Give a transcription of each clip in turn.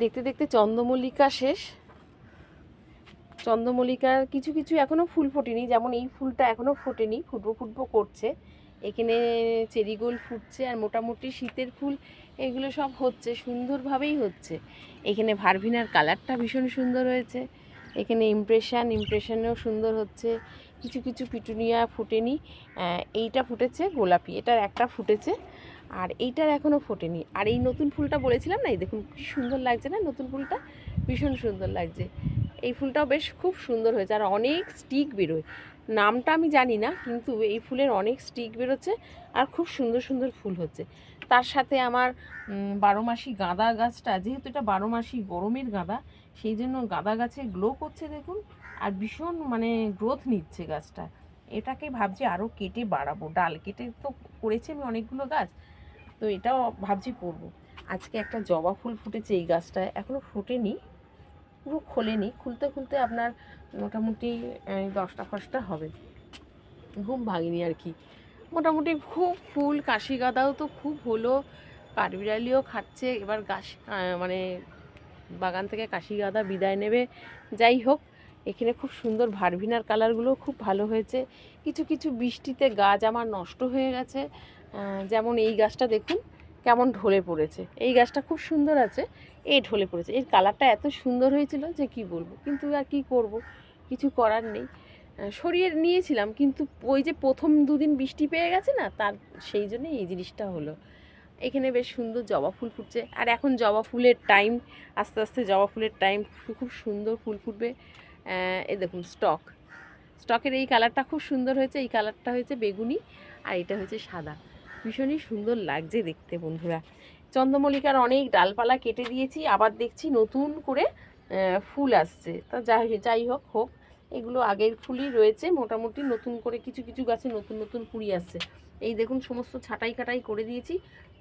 দেখতে দেখতে চন্দ্রমল্লিকা শেষ। চন্দ্রমল্লিকার কিছু কিছু এখনও ফুল ফোটেনি, যেমন এই ফুলটা এখনও ফোটেনি, ফুটবো ফুটবো করছে। এখানে চেরিগোল ফুটছে আর মোটামুটি শীতের ফুল এগুলো সব হচ্ছে, সুন্দরভাবেই হচ্ছে। এখানে ভারভিনার কালারটা ভীষণ সুন্দর হয়েছে। এখানে ইমপ্রেশন ইমপ্রেশনেও সুন্দর হচ্ছে। কিছু কিছু পিটুনিয়া ফুটেনি। এইটা ফুটেছে গোলাপি, এটার একটা ফুটেছে। আর এইটার এখনও ফোটেনি। আর এই নতুন ফুলটা বলেছিলাম না, এই দেখুন সুন্দর লাগছে না নতুন ফুলটা? ভীষণ সুন্দর লাগছে। এই ফুলটাও বেশ খুব সুন্দর হয়েছে আর অনেক স্টিক বেরোয়। নামটা আমি জানি না, কিন্তু এই ফুলের অনেক স্টিক বেরোচ্ছে আর খুব সুন্দর সুন্দর ফুল হচ্ছে। তার সাথে আমার বারো মাসি গাঁদা গাছটা, যেহেতু এটা বারো মাসি গরমের গাঁদা, সেই জন্য গাঁদা গাছে গ্লো করছে দেখুন আর ভীষণ মানে গ্রোথ নিচ্ছে গাছটা। এটাকে ভাবছি আরও কেটে বাড়াবো। ডাল কেটে তো করেছি আমি অনেকগুলো গাছ তো এটাও ভাবছি করব। আজকে একটা জবা ফুল ফুটেছে এই গাছটায় এখনও ফোটেনি, পুরো খোলেনি, খুলতে খুলতে আপনার মোটামুটি দশটা ফাঁসটা হবে। ঘুম ভাঙিনি আর কি। মোটামুটি খুব ফুল, কাশি গাঁদাও তো খুব হলো, কাঠবিড়ালিও খাচ্ছে, এবার গাছ মানে বাগান থেকে কাশি গাঁদা বিদায় নেবে। যাই হোক, এখানে খুব সুন্দর ভারভিনার কালারগুলো খুব ভালো হয়েছে। কিছু কিছু বৃষ্টিতে গাছ আমার নষ্ট হয়ে গেছে যেমন এই গাছটা দেখুন, কেমন ঢলে পড়েছে। এই গাছটা খুব সুন্দর আছে এই ঢলে পড়েছে। এর কালারটা এত সুন্দর হয়েছিল যে কি বলব? কিন্তু আর কি করব? কিছু করার নেই। সরিয়ে নিয়েছিলাম, কিন্তু ওই যে প্রথম দুদিন বৃষ্টি পেয়ে গেছে না, তার সেই জন্যই এই জিনিসটা হলো। এখানে বেশ সুন্দর জবা ফুল ফুটছে। আর এখন জবা ফুলের টাইম আস্তে আস্তে জবা ফুলের টাইম খুব সুন্দর ফুল ফুটবে। এ দেখুন স্টক স্টকের এই কালারটা খুব সুন্দর হয়েছে। এই কালারটা হয়েছে বেগুনি, আর এটা হয়েছে সাদা। ভীষণই সুন্দর লাগছে দেখতে বন্ধুরা। চন্দ্রমল্লিকার অনেক ডালপালা কেটে দিয়েছি, আবার দেখছি নতুন করে ফুল আসছে। তা যাই যাই হোক হোক, এগুলো আগের ফুলই রয়েছে, মোটামুটি নতুন করে কিছু কিছু গাছে নতুন নতুন কুড়ি আসছে। এই দেখুন, সমস্ত ছাটাই কাটাই করে দিয়েছি,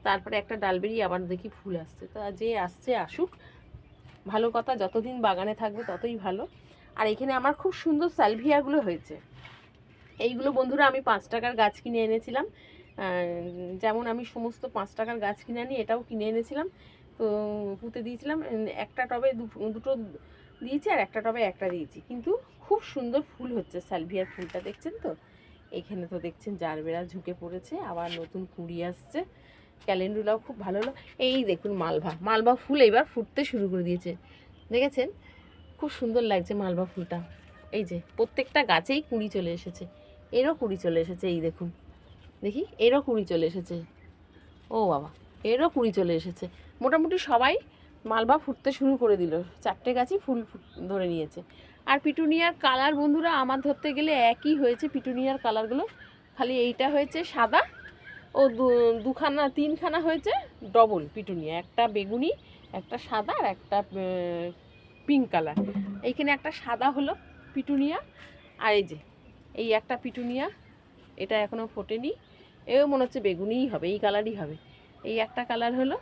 তারপরে একটা ডাল বেরিয়ে আবার দেখি ফুল আসছে। তা যে আসছে, আসুক, ভালো কথা, যতদিন বাগানে থাকবে ততই ভালো। আর এখানে আমার খুব সুন্দর স্যালভিয়াগুলো হয়েছে। এইগুলো বন্ধুরা আমি পাঁচ টাকার গাছ কিনে এনেছিলাম। যেমন আমি সমস্ত পাঁচ টাকার গাছ কিনে আনি, এটাও কিনে এনেছিলাম। তো পুঁতে দিয়েছিলাম একটা টবে দুটো দিয়েছি আর একটা টবে একটা দিয়েছি। কিন্তু খুব সুন্দর ফুল হচ্ছে স্যালভিয়ার ফুলটা, দেখছেন তো? এখানে তো দেখছেন জারবেরা ঝুঁকে পড়েছে, আবার নতুন কুড়ি আসছে, ক্যালেন্ডুলাও খুব ভালো হলো। এই দেখুন মালভা মালভা ফুল এবার ফুটতে শুরু করে দিয়েছে। দেখেছেন? খুব সুন্দর লাগছে মালভা ফুলটা। এই যে, প্রত্যেকটা গাছেই কুড়ি চলে এসেছে, এরও কুড়ি চলে এসেছে, এই দেখুন। দেখি, এরও কুড়ি চলে এসেছে। ও বাবা, এরও কুড়ি চলে এসেছে। মোটামুটি সবাই মালবা ফুটতে শুরু করে দিল। চারটে গাছই ফুল ধরে নিয়েছে। আর পিটুনিয়ার কালার বন্ধুরা, আমার ধরতে গেলে একই হয়েছে পিটুনিয়ার কালারগুলো। খালি এইটা হয়েছে সাদা ও দুখানা, তিনখানা হয়েছে ডবল পিটুনিয়া। একটা বেগুনি, একটা সাদা আর একটা পিঙ্ক কালার। এইখানে একটা সাদা হলো পিটুনিয়া। আর এই যে, এই একটা পিটুনিয়া, এটা এখনও ফোটেনি। এও মনে হচ্ছে বেগুনিই হবে, এই কালারই হবে। এই একটা কালার হলো,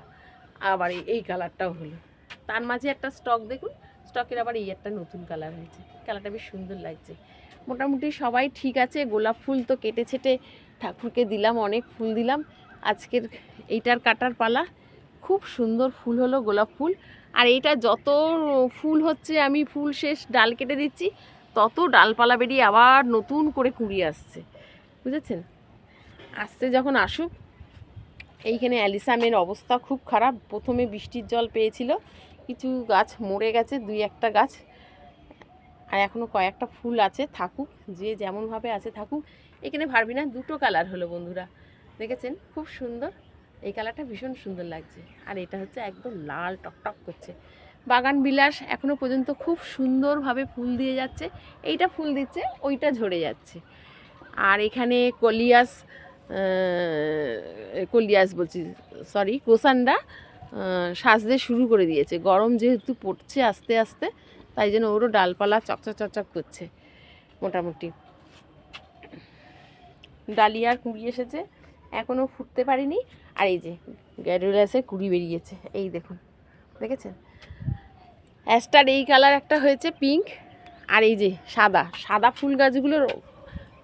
আবার এই- কালারটাও হলো। তার মাঝে একটা স্টক দেখুন স্টকের আবার এই একটা নতুন কালার হয়েছে। কালারটা বেশ সুন্দর লাগছে। মোটামুটি সবাই ঠিক আছে, গোলাপ ফুল তো কেটে ছেটে ঠাকুরকে দিলাম, অনেক ফুল দিলাম। আজকের এইটার কাটার পালা, খুব সুন্দর ফুল হলো গোলাপ ফুল। আর এইটা যত ফুল হচ্ছে, আমি ফুল শেষ ডাল কেটে দিচ্ছি, তত ডালপালা বেরিয়ে আবার নতুন করে কুড়ি আসছে। বুঝেছেন? আসছে যখন আসুক, এইখানে অ্যালিসামের অবস্থা খুব খারাপ। প্রথমে বৃষ্টির জল পেয়েছিল, কিছু গাছ মরে গেছে, দুই একটা গাছ, আর এখনও কয়েকটা ফুল আছে, থাকুক, যে যেমনভাবে আছে থাকুক। এখানে ভাববি না দুটো কালার হলো বন্ধুরা, দেখেছেন? খুব সুন্দর। এই কালারটা ভীষণ সুন্দর লাগছে। আর এটা হচ্ছে একদম লাল টকটক করছে। বাগান বিলাস এখনও পর্যন্ত খুব সুন্দরভাবে ফুল দিয়ে যাচ্ছে। এইটা ফুল দিচ্ছে, ওইটা ঝরে যাচ্ছে। আর এখানে কলিয়াস কলিয়াস বলছি সরি কোসান্ডা আহ, সাজতে শুরু করে দিয়েছে। গরম যেহেতু পড়ছে আস্তে আস্তে তাই জন্য ওরও ডালপালা চকচক চকচক করছে মোটামুটি। ডালিয়ার কুড়ি এসেছে এখনও ফুটতে পারিনি। আর এই যে গ্যাডুলাসের কুড়ি বেরিয়েছে এই দেখুন দেখেছেন? অ্যাস্টার এই কালার একটা হয়েছে পিঙ্ক আর এই যে সাদা সাদা ফুল গাছগুলোর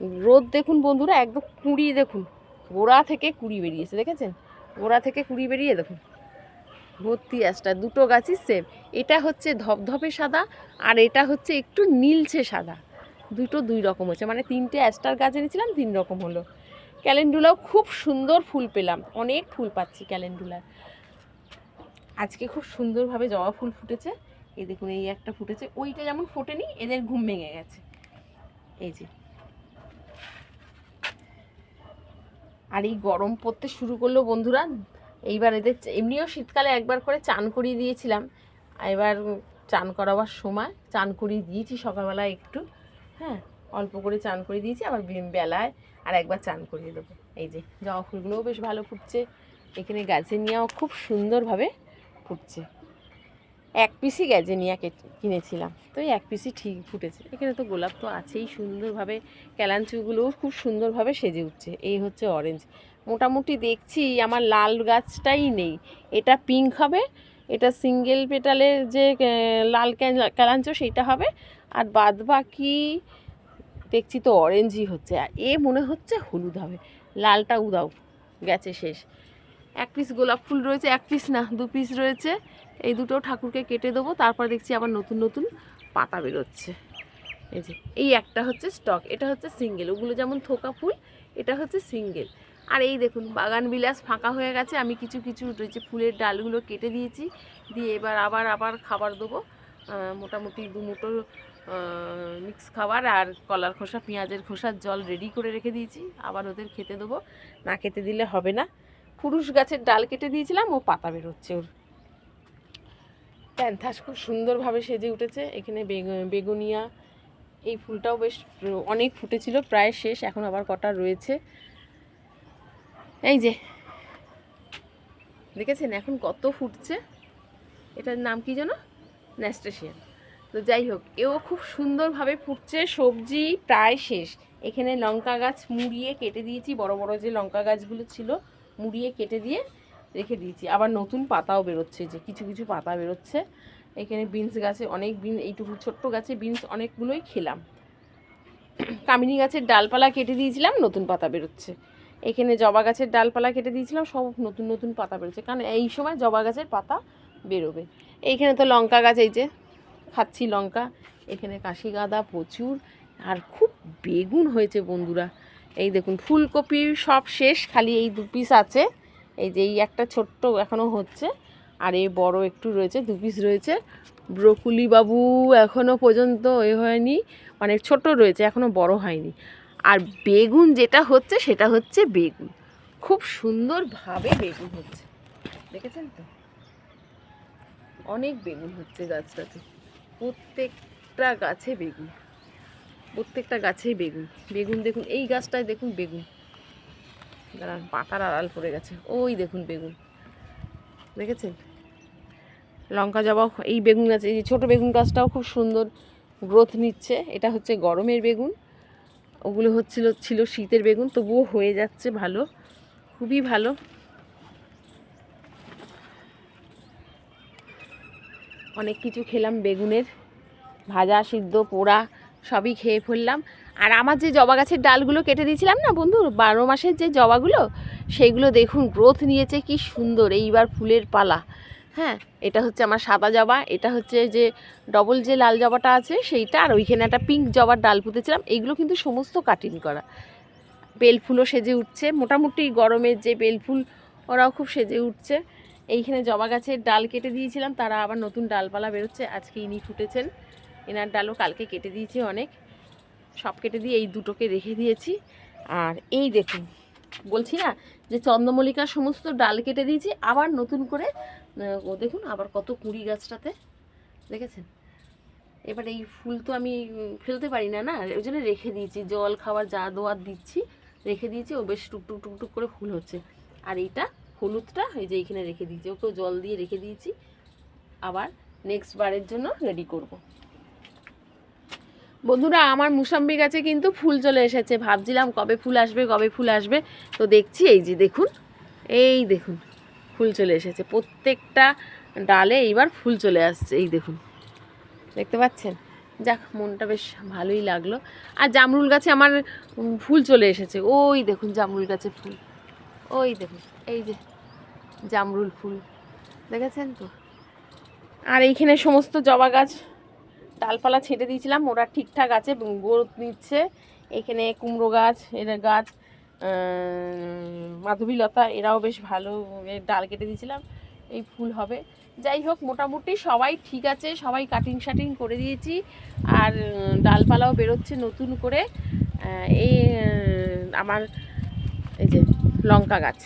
রোদ দেখুন বন্ধুরা, একদম কুড়ি দেখুন। গোড়া থেকে কুড়ি বেরিয়েছে, দেখেছেন? গোড়া থেকে কুড়ি বেরিয়ে দেখুন। ভর্তি অ্যাস্টার দুটো গাছই সেম এটা হচ্ছে ধপধপে সাদা আর এটা হচ্ছে একটু নীলছে সাদা। দুটো দুই রকম হচ্ছে মানে তিনটে অ্যাস্টার গাছ এনেছিলাম, তিন রকম হলো। ক্যালেন্ডুলাও খুব সুন্দর ফুল পেলাম। অনেক ফুল পাচ্ছি ক্যালেন্ডুলার। আজকে খুব সুন্দরভাবে জবা ফুল ফুটেছে। এই দেখুন, এই একটা ফুটেছে। ওইটা যেমন ফোটেনি, এদের ঘুম ভেঙে গেছে। এই যে। আর এই গরম পড়তে শুরু করল বন্ধুরা। এইবার এদের এমনিও শীতকালে একবার করে চান করিয়ে দিয়েছিলাম। এবার চান করাবার সময় চান করিয়ে দিয়েছি সকালবেলা একটু। হ্যাঁ অল্প করে চান করে দিয়েছি, আবার বেলায় আর একবার চান করিয়ে দেবো। এই যে, জবা ফুলগুলোও বেশ ভালো ফুটছে। এখানে গাছেনিয়াও খুব সুন্দরভাবে ফুটছে। এক পিসই গ্যাজেনিয়া কিনেছিলাম। তো এই এক পিসই ঠিক ফুটেছে। এখানে তো গোলাপ তো আছেই, সুন্দরভাবে ক্যালাঞ্চুগুলোও খুব সুন্দরভাবে সেজে উঠছে। এই হচ্ছে অরেঞ্জ মোটামুটি দেখছি আমার লাল গাছটাই নেই। এটা পিঙ্ক হবে, এটা সিঙ্গেল পেটালের যে লাল ক্যা- ক্যালাঞ্চ সেইটা হবে, আর বাদ বাকি দেখছি তো অরেঞ্জই হচ্ছে। আর এ মনে হচ্ছে হলুদ হবে। লালটা উদাও, গেছে শেষ। এক পিস গোলাপ ফুল রয়েছে, এক পিস না, দু পিস রয়েছে। এই দুটো ঠাকুরকে কেটে দেবো, তারপর দেখছি আবার নতুন নতুন পাতা বেরোচ্ছে। এই যে, এই একটা হচ্ছে স্টক এটা হচ্ছে সিঙ্গেল ওগুলো যেমন থোকা ফুল, এটা হচ্ছে সিঙ্গেল আর এই দেখুন, বাগান বিলাস ফাঁকা হয়ে গেছে, আমি কিছু কিছু রয়েছে ফুলের ডালগুলো কেটে দিয়েছি, দিয়ে এবার আবার আবার খাবার দেবো। মোটামুটি দু মুঠো মিক্স খাবার আর কলার খোসা, পেঁয়াজের খোসার জল রেডি করে রেখে দিয়েছি, আবার ওদের খেতে দেবো। না খেতে দিলে হবে না। পুরুষ গাছের ডাল কেটে দিয়েছিলাম, ও পাতা বেরোচ্ছে ওর। প্যান্থাস খুব সুন্দরভাবে সেজে উঠেছে, এখানে বেগ- বেগুনিয়া, এই ফুলটাও বেশ অনেক ফুটেছিল, প্রায় শেষ, এখন আবার কটা রয়েছে। এই যে, দেখেছেন এখন কত ফুটছে? এটার নাম কি যেন? ন্যাস্টেশিয়ান তো যাই হোক, এও খুব সুন্দরভাবে ফুটছে, সবজি প্রায় শেষ। এখানে লঙ্কা গাছ মুড়িয়ে কেটে দিয়েছি, বড় বড় যে লঙ্কা গাছগুলো ছিল মুড়িয়ে কেটে দিয়ে রেখে দিয়েছি। আবার নতুন পাতাও বেরোচ্ছে, যে কিছু কিছু পাতা বেরোচ্ছে। এখানে বিনস গাছে অনেক বিন এইটুকু ছোট্ট গাছে বিনস অনেকগুলোই খেলাম। কামিনী গাছের ডালপালা কেটে দিয়েছিলাম, নতুন পাতা বেরোচ্ছে। এখানে জবা গাছের ডালপালা কেটে দিয়েছিলাম, সব নতুন নতুন পাতা বেরোচ্ছে। কারণ এই সময় জবা গাছের পাতা বেরোবে। এইখানে তো লঙ্কা গাছ, এই যে খাচ্ছি লঙ্কা। এখানে কাশি গাঁদা প্রচুর, আর খুব বেগুন হয়েছে বন্ধুরা। এই দেখুন, ফুলকপি সব শেষ, খালি এই দু পিস আছে। এই যে এই একটা ছোট্ট এখনও হচ্ছে, আর এই বড় একটু রয়েছে, দু পিস রয়েছে। ব্রকুলি বাবু এখনও পর্যন্ত এ হয়নি মানে ছোট রয়েছে এখনও বড় হয়নি। আর বেগুন যেটা হচ্ছে, সেটা হচ্ছে বেগুন। খুব সুন্দরভাবে বেগুন হচ্ছে। দেখেছেন তো? অনেক বেগুন হচ্ছে গাছটাতে। প্রত্যেকটা গাছে বেগুন। প্রত্যেকটা গাছেই বেগুন। বেগুন দেখুন, এই গাছটায় দেখুন বেগুন। দাঁড়ান, পাতার আড়াল পড়ে গেছে। ওই দেখুন বেগুন। দেখেছেন? লঙ্কা জবা, এই বেগুন গাছ, এই ছোটো বেগুন গাছটাও খুব সুন্দর গ্রোথ নিচ্ছে। এটা হচ্ছে গরমের বেগুন। ওগুলো হচ্ছিল, ছিল শীতের বেগুন, তবুও হয়ে যাচ্ছে ভালো, খুবই ভালো। অনেক কিছু খেলাম বেগুনের। ভাজা, সিদ্ধ, পোড়া সবই খেয়ে ফেললাম। আর আমার যে জবা গাছের ডালগুলো কেটে দিয়েছিলাম না বন্ধু, বারো মাসের যে জবাগুলো সেইগুলো দেখুন গ্রোথ নিয়েছে কি সুন্দর, এইবার ফুলের পালা। হ্যাঁ এটা হচ্ছে আমার সাদা জবা, এটা হচ্ছে যে ডবল যে লাল জবাটা আছে সেইটা, আর ওইখানে একটা পিঙ্ক জবার ডাল পুঁতেছিলাম এইগুলো কিন্তু সমস্ত কাটিং করা। বেল ফুলও সেজে উঠছে, মোটামুটি গরমের যে বেল ফুল, ওরাও খুব সেজে উঠছে। এইখানে জবা গাছের ডাল কেটে দিয়েছিলাম, তারা আবার নতুন ডালপালা বেরোচ্ছে, আজকে ইনি ফুটেছেন। এনার ডালও কালকে কেটে দিয়েছি অনেক। সব কেটে দিয়ে এই দুটোকে রেখে দিয়েছি। আর এই দেখুন, বলছি না যে চন্দ্রমল্লিকার সমস্ত ডাল কেটে দিয়েছি, আবার নতুন করে ও দেখুন আবার কত কুড়ি গাছটাতে, দেখেছেন? এবার এই ফুল তো আমি ফেলতে পারি না না, ওই জন্য রেখে দিয়েছি। জল, খাবার, যা দোয়ার দিচ্ছি, রেখে দিয়েছি, ও বেশ টুকটুক টুকটুক করে ফুল হচ্ছে। আর এইটা হলুদটা, এই যে এইখানে রেখে দিয়েছি, ওকেও জল দিয়ে রেখে দিয়েছি। আবার নেক্সট বারের জন্য রেডি করব। বন্ধুরা, আমার মুসাম্বি গাছে কিন্তু ফুল চলে এসেছে। ভাবছিলাম কবে ফুল আসবে, কবে ফুল আসবে। তো দেখছি এই যে দেখুন, এই দেখুন, ফুল চলে এসেছে। প্রত্যেকটা ডালে এইবার ফুল চলে আসছে, এই দেখুন। দেখতে পাচ্ছেন? যাক, মনটা বেশ ভালোই লাগল। আর জামরুল গাছে আমার ফুল চলে এসেছে। ওই দেখুন, জামরুল গাছে ফুল। ওই দেখুন, এই যে জামরুল ফুল। দেখেছেন তো? আর এইখানে সমস্ত জবা গাছ ডালপালা ছেটে দিয়েছিলাম, ওরা ঠিকঠাক আছে গ্রোথ নিচ্ছে। এখানে কুমড়ো গাছ, এর গাছ মাধবীলতা, এরাও বেশ ভালো ডাল কেটে দিয়েছিলাম, এই ফুল হবে। যাই হোক, মোটামুটি সবাই ঠিক আছে, সবাই কাটিং শাটিং করে দিয়েছি, আর ডালপালাও বেরোচ্ছে নতুন করে। এই আমার, এই যে, লঙ্কা গাছ।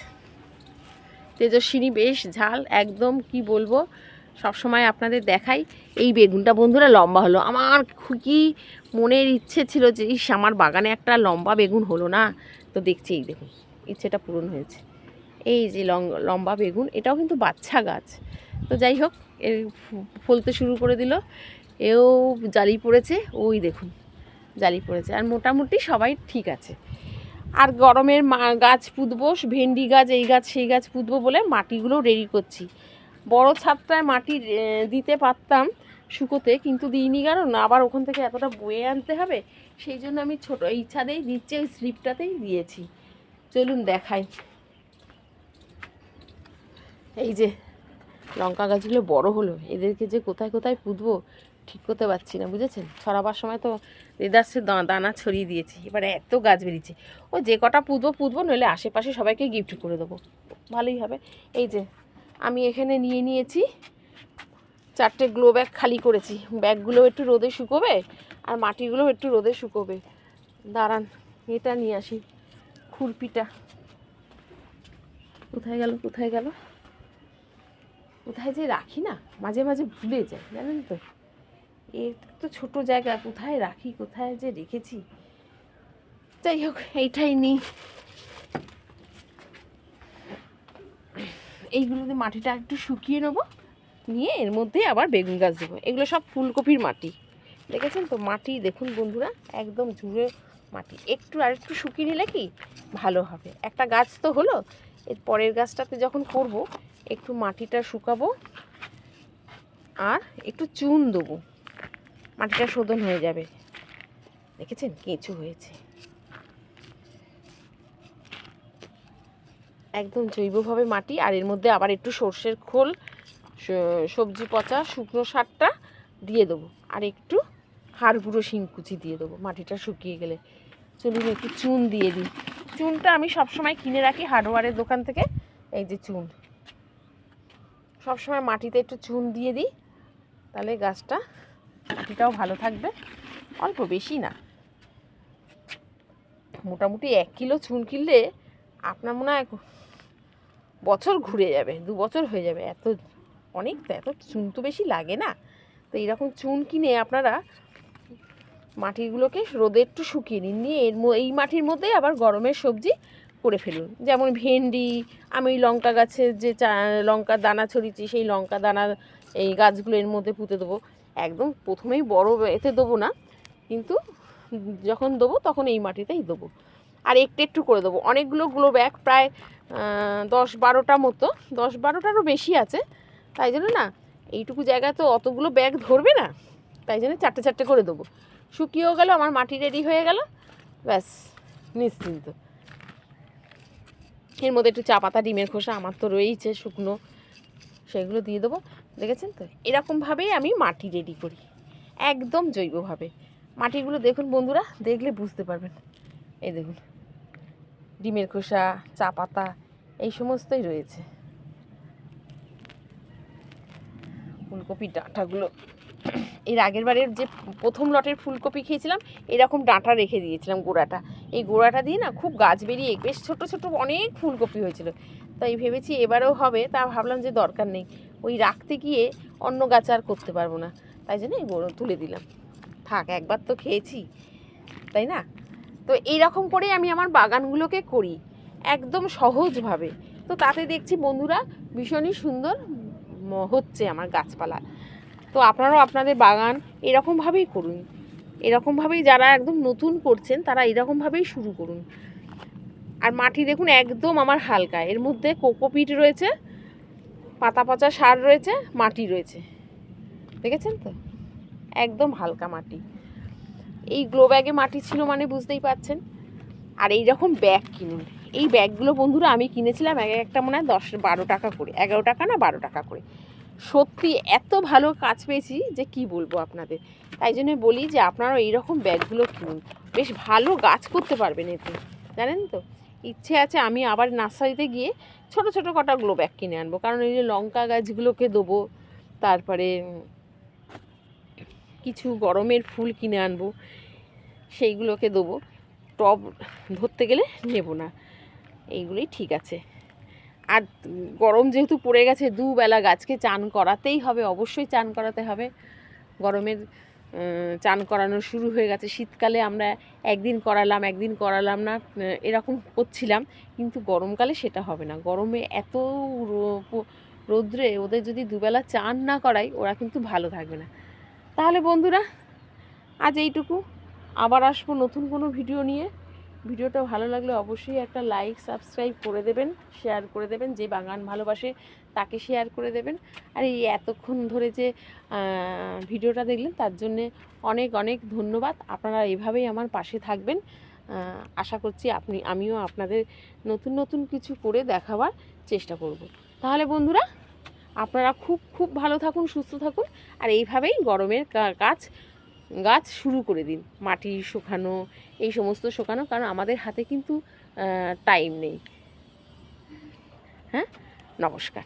তেজস্বিনী বেশ ঝাল, একদম কি বলব সব সময় আপনাদের দেখাই। এই বেগুনটা বন্ধুরা লম্বা হলো। আমার খু- কি মনের ইচ্ছে ছিল যে, ইস, আমার বাগানে একটা লম্বা বেগুন হলো না? তো দেখছি, এই দেখুন, ইচ্ছেটা পূরণ হয়েছে। এই যে লং- লম্বা বেগুন, এটাও কিন্তু বাচ্চা গাছ। তো যাই হোক এর ফলতে শুরু করে দিল। এও জালি পড়েছে, ওই দেখুন, জালি পড়েছে। আর মোটামুটি সবাই ঠিক আছে। আর গরমের মা- গাছ পুঁতবো, ভেন্ডি গাছ, এই গাছ, সেই গাছ পুঁতবো বলে মাটিগুলো রেডি করছি। বড় ছাদটায় মাটি দিতে পারতাম শুকোতে, কিন্তু দিইনি কারণ আবার ওখান থেকে এতটা বয়ে আনতে হবে, সেই জন্য আমি ছোট এই ছাদেই দিচ্ছি ওই স্লিপটাতেই দিয়েছি। চলুন দেখাই। এই যে, লঙ্কা গাছগুলো বড় হলো, এদেরকে যে কোথায় কোথায় পুঁতবো ঠিক করতে পারছি না, বুঝেছেন? ছড়াবার সময় তো রেদার্সে দানা ছড়িয়ে দিয়েছি, এবারে এত গাছ বেরিয়েছে। ও যে কটা পুঁতবো পুঁতবো, নইলে আশেপাশে সবাইকে গিফট করে দেবো। ভালোই হবে। এই যে আমি এখানে নিয়ে নিয়েছি। চারটে গ্লো ব্যাগ খালি করেছি। ব্যাগগুলো একটু রোদে শুকোবে আর মাটিগুলো একটু রোদে শুকোবে। দাঁড়ান, এটা নিয়ে আসি। খুরপিটা। কোথায় গেল কোথায় গেল? কোথায় যে রাখি না? মাঝে মাঝে ভুলে যাই জানেন তো? এর তো ছোট জায়গা, কোথায় রাখি, কোথায় যে রেখেছি? যাই হোক, এইটাই নিই। এইগুলোতে মাটিটা একটু শুকিয়ে নেব, নিয়ে এর মধ্যে আবার বেগুন গাছ দেবো। এগুলো সব ফুলকপির মাটি। দেখেছেন তো? মাটি, দেখুন বন্ধুরা, একদম ঝুড়ে মাটি। একটু আর একটু শুকিয়ে নিলে কি ভালো হবে। একটা গাছ তো হলো, এর পরের গাছটাতে যখন করব, একটু মাটিটা শুকাবো আর একটু চুন দেবো। মাটিটা শোধন হয়ে যাবে। দেখেছেন? কেঁচু হয়েছে। একদম জৈবভাবে মাটি, আর এর মধ্যে আবার একটু সর্ষের খোল সবজি পচা, শুকনো সারটা দিয়ে দেবো। আর একটু হাড় গুঁড়ো শিংকুচি দিয়ে দেবো মাটিটা শুকিয়ে গেলে। চলুন একটু চুন দিয়ে দিই। চুনটা আমি সবসময় কিনে রাখি হার্ডওয়ারের দোকান থেকে, এই যে চুন। সবসময় মাটিতে একটু চুন দিয়ে দিই, তাহলে গাছটা মাটিটাও ভালো থাকবে। অল্প বেশি না। মোটামুটি এক কিলো চুন কিনলে আপনার মনে হয় বছর ঘুরে যাবে, দু বছর হয়ে যাবে, এত অনেক তো, এত চুন তো বেশি লাগে না। তো এইরকম চুন কিনে আপনারা মাটিগুলোকে রোদে একটু শুকিয়ে নিন, নিয়ে এর এই মাটির মধ্যেই আবার গরমের সবজি করে ফেলুন। যেমন ভেন্ডি, আমি ওই লঙ্কা গাছের যে চা, লঙ্কার দানা ছড়িয়েছি, সেই লঙ্কা দানা এই গাছগুলো এর মধ্যে পুঁতে দেবো। একদম প্রথমেই বড় এতে দেবো না, কিন্তু যখন দেবো তখন এই মাটিতেই দেবো। আর একটু একটু করে দেবো। অনেকগুলো গ্লো ব্যাগ প্রায় দশ বারোটা মতো, দশ বারোটারও বেশি আছে। তাই জন্য না, এইটুকু জায়গায় তো অতগুলো ব্যাগ ধরবে না। তাই জন্য চারটে চারটে করে দেবো। শুকিয়েও গেল, আমার মাটি রেডি হয়ে গেল। ব্যাস, নিশ্চিন্ত। এর মধ্যে একটু চা পাতা, ডিমের খোসা আমার তো রয়েইছে, শুকনো। সেগুলো দিয়ে দেবো। দেখেছেন তো? এরকমভাবেই আমি মাটি রেডি করি। একদম জৈবভাবে। মাটিগুলো দেখুন বন্ধুরা, দেখলে বুঝতে পারবেন। এই দেখুন। ডিমের খোসা, চা পাতা, এই সমস্তই রয়েছে। ফুলকপির ডাঁটাগুলো। এর আগের বারের যে প্রথম লটের ফুলকপি খেয়েছিলাম, এরকম ডাঁটা রেখে দিয়েছিলাম গোড়াটা। এই গোড়াটা দিয়ে না খুব গাছ বেরিয়ে, বেশ ছোট ছোট অনেক ফুলকপি হয়েছিল। তাই ভেবেছি এবারেও হবে, তা ভাবলাম যে দরকার নেই। ওই রাখতে গিয়ে অন্য গাছ আর করতে পারব না। তাই জন্য এই গোড়ো তুলে দিলাম। থাক, একবার তো খেয়েছি। তাই না? তো এইরকম করেই আমি আমার বাগানগুলোকে করি, একদম সহজভাবে। তো তাতে দেখছি বন্ধুরা ভীষণই সুন্দর হচ্ছে আমার গাছপালা। তো আপনারাও আপনাদের বাগান এরকমভাবেই করুন। এরকমভাবেই যারা একদম নতুন করছেন, তারা এরকমভাবেই শুরু করুন। আর মাটি দেখুন একদম আমার হালকা। এর মধ্যে কোকোপিট রয়েছে, পাতা পচা সার রয়েছে, মাটি রয়েছে। দেখেছেন তো? একদম হালকা মাটি। এই গ্লো ব্যাগে মাটি ছিল মানে বুঝতেই পাচ্ছেন আর এই রকম ব্যাগ কিনুন। এই ব্যাগগুলো বন্ধুরা আমি কিনেছিলাম এক একটা মনে হয় দশ, বারো টাকা করে, এগারো টাকা না বারো টাকা করে। সত্যি এত ভালো কাজ পেয়েছি যে কি বলব আপনাদের। তাই জন্য বলি যে আপনারাও এইরকম ব্যাগগুলো কিনুন। বেশ ভালো গাছ করতে পারবেন এতে। জানেন তো? ইচ্ছে আছে আমি আবার নার্সারিতে গিয়ে ছোট ছোট কটা গ্লো ব্যাগ কিনে আনব। কারণ এই যে লঙ্কা গাছগুলোকে দেবো, তারপরে কিছু গরমের ফুল কিনে আনব, সেইগুলোকে দেবো। টব ধরতে গেলে নেব না, এইগুলোই ঠিক আছে। আর গরম যেহেতু পড়ে গেছে, দুবেলা গাছকে চান করাতেই হবে, অবশ্যই চান করাতে হবে। গরমের চান করানো শুরু হয়ে গেছে। শীতকালে আমরা একদিন করালাম একদিন করালাম না এরকম করছিলাম, কিন্তু গরমকালে সেটা হবে না। গরমে এত রৌদ্রে ওদের যদি দুবেলা চান না করাই, ওরা কিন্তু ভালো থাকবে না। তাহলে বন্ধুরা, আজ এইটুকু। আবার আসব নতুন কোনো ভিডিও নিয়ে। ভিডিওটা ভালো লাগলে অবশ্যই একটা লাইক, সাবস্ক্রাইব করে দেবেন, শেয়ার করে দেবেন, যে বাগান ভালোবাসে তাকে শেয়ার করে দেবেন। আর এই এতক্ষণ ধরে যে ভিডিওটা দেখলেন, তার জন্যে অনেক অনেক ধন্যবাদ। আপনারা এইভাবেই আমার পাশে থাকবেন। আশা করছি আপনি, আমিও আপনাদের নতুন নতুন কিছু করে দেখাবার চেষ্টা করব। তাহলে বন্ধুরা আপনারা খুব খুব ভালো থাকুন, সুস্থ থাকুন, আর এইভাবেই গরমের কাজ, গাছ শুরু করে দিন। মাটি শুকানো, এই সমস্ত শুকানো, কারণ আমাদের হাতে কিন্তু টাইম নেই। হ্যাঁ? নমস্কার।